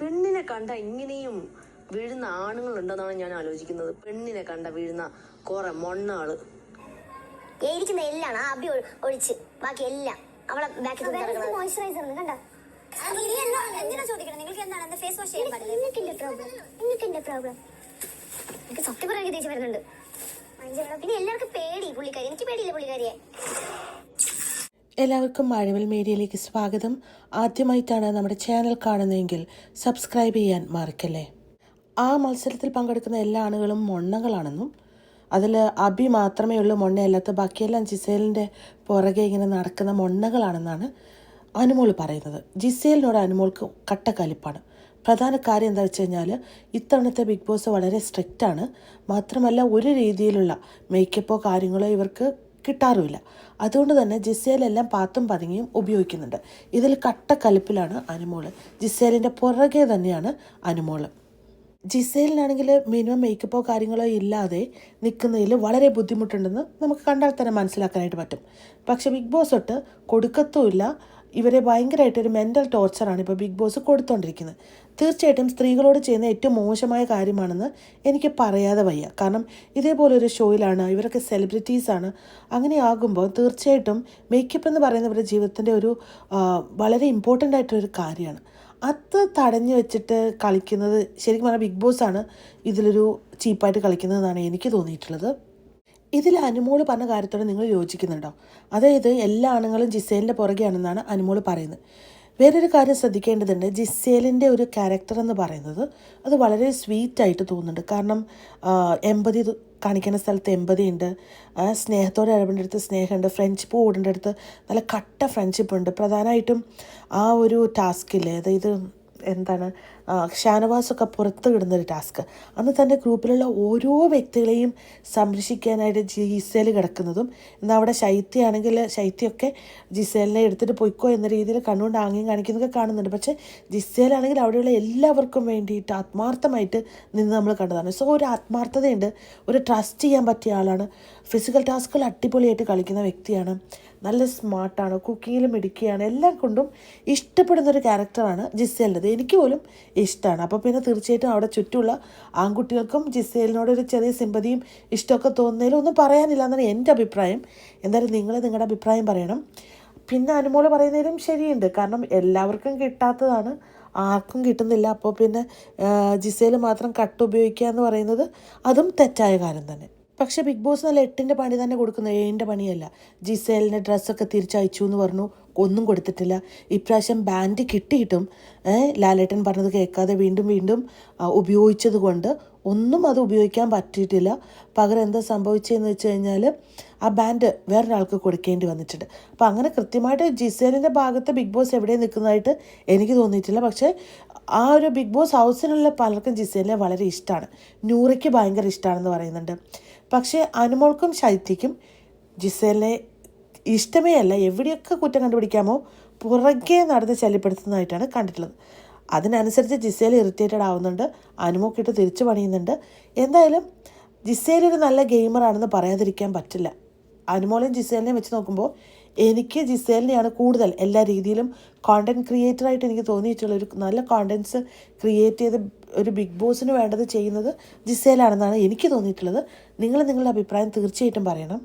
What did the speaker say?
പെണ്ണിനെ കണ്ട ഇങ്ങനെയും വീഴുന്ന ആണുങ്ങൾ ഉണ്ടെന്നാണ് ഞാൻ ആലോചിക്കുന്നത്. പെണ്ണിനെ കണ്ട വീഴുന്ന കുറെ മൊണ്ണാൾ. ഇരിക്കുന്ന എല്ലാം ആ അബി ഒ- ഒഴിച്ച്. ബാക്കി എല്ലാം അവളെ മോയ്സ്ചറൈസർ കണ്ട? എന്തിനാ ചോദിക്കണം? നിങ്ങൾക്ക് എന്താണ്? എന്താ ഫേസ് വാഷ് ചെയ്യാൻ പാടില്ല? നിങ്ങൾക്ക് എന്റെ പ്രോബ്ലം നിങ്ങൾക്ക് എന്റെ പ്രോബ്ലം എനിക്ക് സത്യം പറയാൻ ദേഷ്യം വരുന്നുണ്ട്. പിന്നെ എല്ലാവർക്കും പേടി പുള്ളിക്കാരി. എനിക്ക് പേടിയില്ല പുള്ളിക്കാരിയെ. എല്ലാവർക്കും മഴവിൽ മീഡിയയിലേക്ക് സ്വാഗതം. ആദ്യമായിട്ടാണ് നമ്മുടെ ചാനൽ കാണുന്നതെങ്കിൽ സബ്സ്ക്രൈബ് ചെയ്യാൻ മറക്കല്ലേ? ആ മത്സരത്തിൽ പങ്കെടുക്കുന്ന എല്ലാ ആണുകളും മൊണ്ണകളാണെന്നും അതിൽ അബി മാത്രമേ ഉള്ളൂ മൊണ്ണയല്ലാത്ത ബാക്കിയെല്ലാം ജിസേലിന്റെ പുറകെ ഇങ്ങനെ നടക്കുന്ന മൊണ്ണകളാണെന്നാണ് അനുമോൾ പറയുന്നത്. ജിസേലിനോട് അനുമോൾക്ക് കട്ടക്കലിപ്പാണ്. പ്രധാന കാര്യം എന്താ വെച്ച് കഴിഞ്ഞാൽ ഇത്തവണത്തെ ബിഗ് ബോസ് വളരെ സ്ട്രിക്റ്റ് ആണ് മാത്രമല്ല ഒരു രീതിയിലുള്ള മേക്കപ്പോ കാര്യങ്ങളോ ഇവർക്ക് കിട്ടാറുമില്ല. അതുകൊണ്ട് തന്നെ ജിസേലെല്ലാം പാത്തും പതുങ്ങിയും ഉപയോഗിക്കുന്നുണ്ട്. ഇതിൽ കട്ട കലിപ്പിലാണ് അനുമോൾ. ജിസേലിന്റെ പുറകെ തന്നെയാണ് അനുമോൾ. ജിസേലിനാണെങ്കിൽ മിനിമം മേക്കപ്പോ കാര്യങ്ങളോ ഇല്ലാതെ നിൽക്കുന്നതിൽ വളരെ ബുദ്ധിമുട്ടുണ്ടെന്ന് നമുക്ക് കണ്ടാൽ തന്നെ മനസ്സിലാക്കാനായിട്ട് പറ്റും. പക്ഷേ ബിഗ് ബോസ് തൊട്ട് കൊടുക്കത്തുമില്ല. ഇവരെ ഭയങ്കരമായിട്ട് ഒരു മെന്റൽ ടോർച്ചറാണ് ഇപ്പോൾ ബിഗ് ബോസ് കൊടുത്തുകൊണ്ടിരിക്കുന്നത് തീർച്ചയായിട്ടും സ്ത്രീകളോട് ചെയ്യുന്ന ഏറ്റവും മോശമായ കാര്യമാണെന്ന് എനിക്ക് പറയാതെ വയ്യ. കാരണം ഇതേപോലൊരു ഷോയിലാണ് ഇവരൊക്കെ സെലിബ്രിറ്റീസാണ് അങ്ങനെ ആകുമ്പോൾ തീർച്ചയായിട്ടും മേക്കപ്പ് എന്ന് പറയുന്നവരുടെ ജീവിതത്തിന്റെ ഒരു വളരെ ഇമ്പോർട്ടന്റ് ആയിട്ടൊരു കാര്യമാണ്. അത് തടഞ്ഞു വെച്ചിട്ട് കളിക്കുന്നത് ശരിക്കും പറഞ്ഞാൽ ബിഗ് ബോസ് ആണ് ഇതിലൊരു ചീപ്പായിട്ട് കളിക്കുന്നതെന്നാണ് എനിക്ക് തോന്നിയിട്ടുള്ളത്. ഇതിൽ അനുമോൾ പറഞ്ഞ കാര്യത്തോട് നിങ്ങൾ യോജിക്കുന്നുണ്ടോ? അതായത് എല്ലാ ആണുങ്ങളും ജിസേലിന്റെ പുറകെയാണെന്നാണ് അനുമോൾ പറയുന്നത്. വേറൊരു കാര്യം ശ്രദ്ധിക്കേണ്ടതുണ്ട്. ജിസേലിന്റെ ഒരു ക്യാരക്ടർ എന്ന് പറയുന്നത് അത് വളരെ സ്വീറ്റ് ആയിട്ട് തോന്നുന്നുണ്ട്. കാരണം എമ്പതി കാണിക്കുന്ന സ്ഥലത്ത് എമ്പതി ഉണ്ട്. സ്നേഹത്തോടെ ഇടപെടേണ്ട അടുത്ത് സ്നേഹമുണ്ട്. ഫ്രണ്ട്ഷിപ്പ് ഓടേണ്ട അടുത്ത് നല്ല കട്ട ഫ്രണ്ട്ഷിപ്പ് ഉണ്ട്. പ്രധാനമായിട്ടും ആ ഒരു ടാസ്കിൽ അതായത് എന്താണ്? ഷാനവാസൊക്കെ പുറത്ത് കിടുന്നൊരു ടാസ്ക്. അന്ന് തന്റെ ഗ്രൂപ്പിലുള്ള ഓരോ വ്യക്തികളെയും സംരക്ഷിക്കാനായിട്ട് ജിസേൽ കിടക്കുന്നതും എന്നാൽ അവിടെ ശൈത്യമാണെങ്കിൽ ശൈത്യമൊക്കെ ജിസേലിനെ എടുത്തിട്ട് പൊയ്ക്കോ എന്ന രീതിയിൽ കണ്ണുകൊണ്ട് ആംഗ്യം കാണിക്കുന്നതൊക്കെ കാണുന്നുണ്ട്. പക്ഷേ ജിസേലാണെങ്കിൽ അവിടെയുള്ള എല്ലാവർക്കും വേണ്ടിയിട്ട് ആത്മാർത്ഥമായിട്ട് നിന്ന് നമ്മൾ കണ്ടതാണ്. സോ ഒരു ആത്മാർത്ഥതയുണ്ട്. ഒരു ട്രസ്റ്റ് ചെയ്യാൻ പറ്റിയ ആളാണ്. ഫിസിക്കൽ ടാസ്കുകൾ അടിപൊളിയായിട്ട് കളിക്കുന്ന വ്യക്തിയാണ്. നല്ല സ്മാർട്ടാണ് കുക്കിങ്ങിലും മിടുക്കിയാണ്. എല്ലാം കൊണ്ടും ഇഷ്ടപ്പെടുന്നൊരു ക്യാരക്ടറാണ് ജിസേലിന്റെത്. എനിക്ക് പോലും ഇഷ്ടമാണ് അപ്പോൾ പിന്നെ തീർച്ചയായിട്ടും അവിടെ ചുറ്റുമുള്ള ആൺകുട്ടികൾക്കും ജിസേലിനോട് ഒരു ചെറിയ സിമ്പതിയും ഇഷ്ടമൊക്കെ തോന്നുന്നതിലും ഒന്നും പറയാനില്ല എന്നാണ് എന്റെ അഭിപ്രായം. എന്തായാലും നിങ്ങൾ നിങ്ങളുടെ അഭിപ്രായം പറയണം. പിന്നെ അനുമോൾ പറയുന്നതിലും ശരിയുണ്ട്. കാരണം എല്ലാവർക്കും കിട്ടാത്തതാണ്. ആർക്കും കിട്ടുന്നില്ല. അപ്പോൾ പിന്നെ ജിസേൽ മാത്രം കട്ട് ഉപയോഗിക്കുക എന്ന് പറയുന്നത് അതും തെറ്റായ കാര്യം തന്നെ. പക്ഷേ ബിഗ് ബോസ് നല്ല എട്ടിന്റെ പണി തന്നെ കൊടുക്കുന്നത് ഏഴിന്റെ പണിയല്ല. ജിസേലിന്റെ ഡ്രസ്സൊക്കെ തിരിച്ചയച്ചു എന്ന് പറഞ്ഞു. ഒന്നും കൊടുത്തിട്ടില്ല. ഇപ്രാവശ്യം ബാൻഡ് കിട്ടിയിട്ടും ലാലേട്ടൻ പറഞ്ഞത് കേൾക്കാതെ വീണ്ടും വീണ്ടും ഉപയോഗിച്ചത് കൊണ്ട് ഒന്നും അത് ഉപയോഗിക്കാൻ പറ്റിയിട്ടില്ല. പകരം എന്താ സംഭവിച്ചതെന്ന് വെച്ച് കഴിഞ്ഞാൽ ആ ബാൻഡ് വേറൊരാൾക്ക് കൊടുക്കേണ്ടി വന്നിട്ടുണ്ട്. അപ്പോൾ അങ്ങനെ കൃത്യമായിട്ട് ജിസേലിന്റെ ഭാഗത്ത് ബിഗ് ബോസ് എവിടെ നിൽക്കുന്നതായിട്ട് എനിക്ക് തോന്നിയിട്ടില്ല. പക്ഷേ ആ ഒരു ബിഗ് ബോസ് ഹൗസിനുള്ള പലർക്കും ജിസേലിനെ വളരെ ഇഷ്ടമാണ്. നൂറയ്ക്ക് ഭയങ്കര ഇഷ്ടമാണെന്ന് പറയുന്നുണ്ട്. പക്ഷേ അനുമോൾക്കും ശൈത്യക്കും ജിസേലിനെ ഇഷ്ടമേ അല്ല എവിടെയൊക്കെ കുറ്റം കണ്ടുപിടിക്കാമോ പുറകെ നടന്ന് ശല്യപ്പെടുത്തുന്നതായിട്ടാണ് കണ്ടിട്ടുള്ളത്. അതിനനുസരിച്ച് ജിസേൽ ഇറിറ്റേറ്റഡ് ആവുന്നുണ്ട്. അനുമോക്കിട്ട് തിരിച്ചു പണിയുന്നുണ്ട്. എന്തായാലും ജിസേൽ ഒരു നല്ല ഗെയിമറാണെന്ന് പറയാതിരിക്കാൻ പറ്റില്ല. അനുമോളെയും ജിസേലിനെയും വെച്ച് നോക്കുമ്പോൾ എനിക്ക് ജിസേലിനെയാണ് കൂടുതൽ എല്ലാ രീതിയിലും കോണ്ടന്റ് ക്രിയേറ്ററായിട്ട് എനിക്ക് തോന്നിയിട്ടുള്ള ഒരു നല്ല കോണ്ടന്റ്സ് ക്രിയേറ്റ് ചെയ്ത് ഒരു ബിഗ് ബോസിന് വേണ്ടത് ചെയ്യുന്നത് ജിസേലാണെന്നാണ് എനിക്ക് തോന്നിയിട്ടുള്ളത്. നിങ്ങൾ നിങ്ങളുടെ അഭിപ്രായം തീർച്ചയായിട്ടും പറയണം.